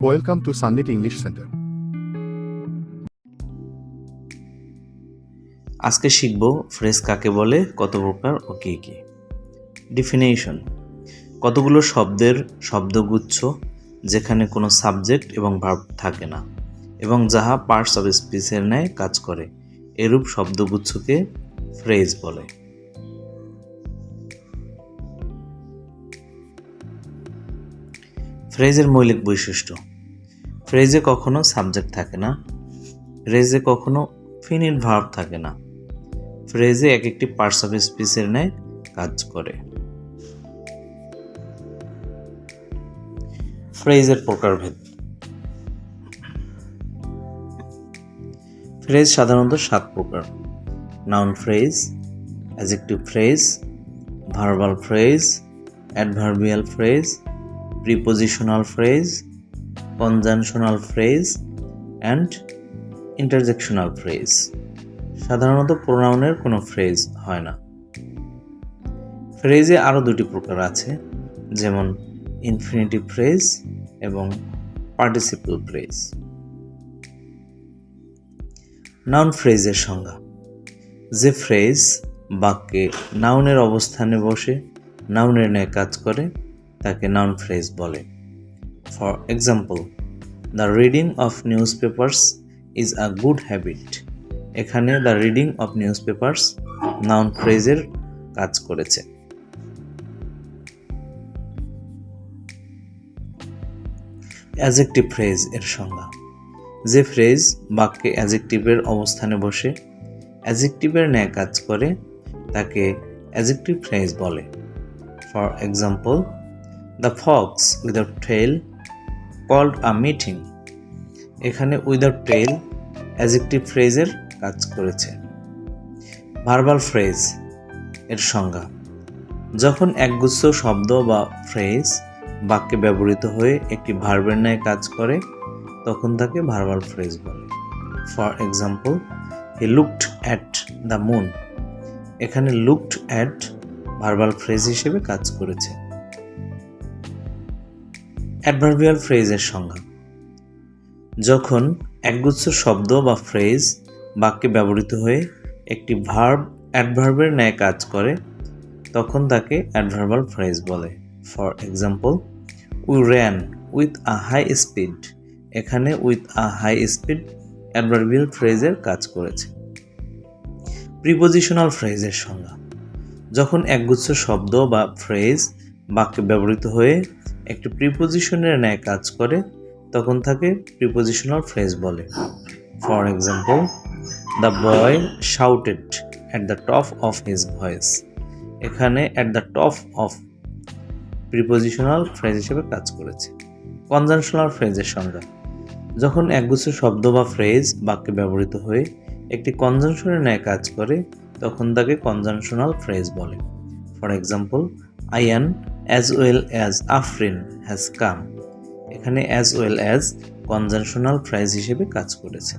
Welcome to Sandit English Center. আজকে শিখব phrase কাকে বলে, কত প্রকার ও কী কী। ডিফিনেশন কতগুলো শব্দের শব্দগুচ্ছ যেখানে কোনো সাবজেক্ট এবং ভার্ব থাকে না, এবং যাহা পার্টস অফ স্পিচের ন্যায় কাজ করে, এরূপ শব্দগুচ্ছকে ফ্রেজ বলে। ফ্রেজের মৌলিক বৈশিষ্ট্য। ফ্রেজে কখনো সাবজেক্ট থাকে না। ফ্রেজে কখনো ফিনিট ভার্ব থাকে না। ফ্রেজে এক একটি পার্টস অফ স্পিচের ন্যায় কাজ করে। ফ্রেজের প্রকারভেদ। ফ্রেজ সাধারণত সাত প্রকার। Noun phrase adjective phrase verbal phrase adverbial phrase prepositional phrase conjunctional phrase and interjectional phrase সাধারণত প্রোনাউনের কোনো ফ্রেজ হয় না। ফ্রেজে আরও দুটি প্রকার আছে, যেমন ইনফিনিটিভ ফ্রেজ এবং পার্টিসিপল ফ্রেজ নাউন ফ্রেজের সংজ্ঞা। যে ফ্রেজ বাক্যে নাউনের অবস্থানে বসে নাউনের ন্যায় কাজ করে তাকে নাউন ফ্রেজ বলে। For example the reading of newspapers is a good habit এখানে the reading of newspapers noun ফ্রেজের কাজ করেছে। অ্যাজেক্টিভ ফ্রেজ এর সংজ্ঞা। যে ফ্রেজ বাক্যে অ্যাজেক্টিভের অবস্থানে বসে অ্যাজেক্টিভের ন্যায় কাজ করে, তাকে অ্যাজেক্টিভ ফ্রেজ বলে। For example the fox without tail called a meeting এখানে উইদাউট টেল অ্যাজেক্টিভ ফ্রেজের কাজ করেছে। ভার্বাল ফ্রেজ এর সংজ্ঞা। যখন একগুচ্ছ শব্দ বা ফ্রেজ বাক্যে ব্যবহৃত হয়ে একটি ভার্বের ন্যায় কাজ করে, তখন তাকে ভার্বাল ফ্রেজ বলে। For example he looked at the moon এখানে লুকড অ্যাট ভার্বাল ফ্রেজ হিসেবে কাজ করেছে। অ্যাডভার্বিয়াল ফ্রেজের সংজ্ঞা। যখন একগুচ্ছ শব্দ বা ফ্রেজ বাক্যে ব্যবহৃত হয়ে একটি ভার্ব অ্যাডভার্বের ন্যায় কাজ করে, তখন তাকে অ্যাডভার্বাল ফ্রেজ বলে। For example we ran with a high speed এখানে with a high speed adverbial ফ্রেজের কাজ করেছে। প্রিপোজিশনাল ফ্রেজের সংজ্ঞা। যখন একগুচ্ছ শব্দ বা ফ্রেজ বাক্যে ব্যবহৃত হয়ে একটি প্রিপোজিশনের ন্যায় কাজ করে, তখন তাকে প্রিপোজিশনাল ফ্রেজ বলে। For example the boy shouted at the top of his voice এখানে at the top of prepositional phrase হিসেবে কাজ করেছে। কনজানশনাল ফ্রেজের সংজ্ঞা। যখন একগুচ্ছ শব্দ বা ফ্রেজ বাক্যে ব্যবহৃত হয়ে একটি কনজাংশনের ন্যায় কাজ করে, তখন তাকে কনজাংশনাল ফ্রেজ বলে। For example Ayaan as well as Afrin has come এখানে as well as conjunctional phrase হিসেবে কাজ করেছে।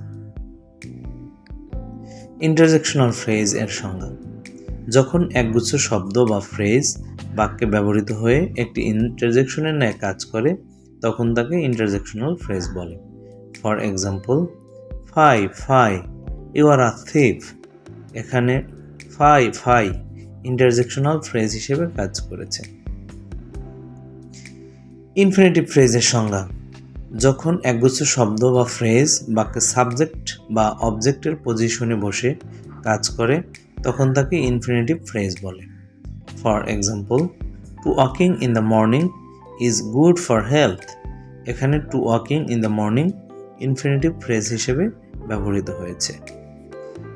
ইন্টারজেকশনাল ফ্রেজ এর সংজ্ঞা। যখন একগুচ্ছ শব্দ বা ফ্রেজ বাক্যে ব্যবহৃত হয়ে একটি ইন্টারজেকশনের ন্যায় কাজ করে, তখন তাকে ইন্টারজেকশনাল ফ্রেজ বলে। For example fie fie you are a thief এখানে ফাই ফাই ইন্টারজেকশনাল ফ্রেজ হিসেবে কাজ করেছে। ইনফিনিটিভ ফ্রেজের সংজ্ঞা। যখন একগুচ্ছ শব্দ বা ফ্রেজ বাক্যে সাবজেক্ট বা অবজেক্টের পজিশনে বসে কাজ করে, তখন তাকে ইনফিনিটিভ ফ্রেজ বলে। For example to walking in the morning is good for health এখানে to walking in the morning infinitive phrase হিসেবে ব্যবহৃত হয়েছে।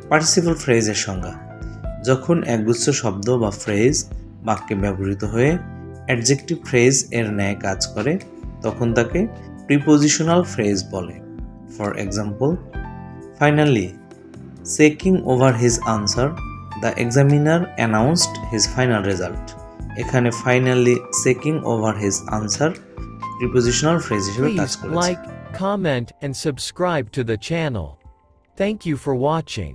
পার্টিসিপল ফ্রেজের সংজ্ঞা। যখন একগুচ্ছ শব্দ বা ফ্রেজ বাক্যে ব্যবহৃত হয়ে অ্যাডজেক্টিভ ফ্রেজ এর ন্যায় কাজ করে তখন তাকে প্রিপোজিশনাল ফ্রেজ বলে for example finally checking over his answer the examiner announced his final result এখানে finally checking over his answer prepositional phrase হিসেবে কাজ করেছে like, comment, and subscribe to the channel. Thank you for watching.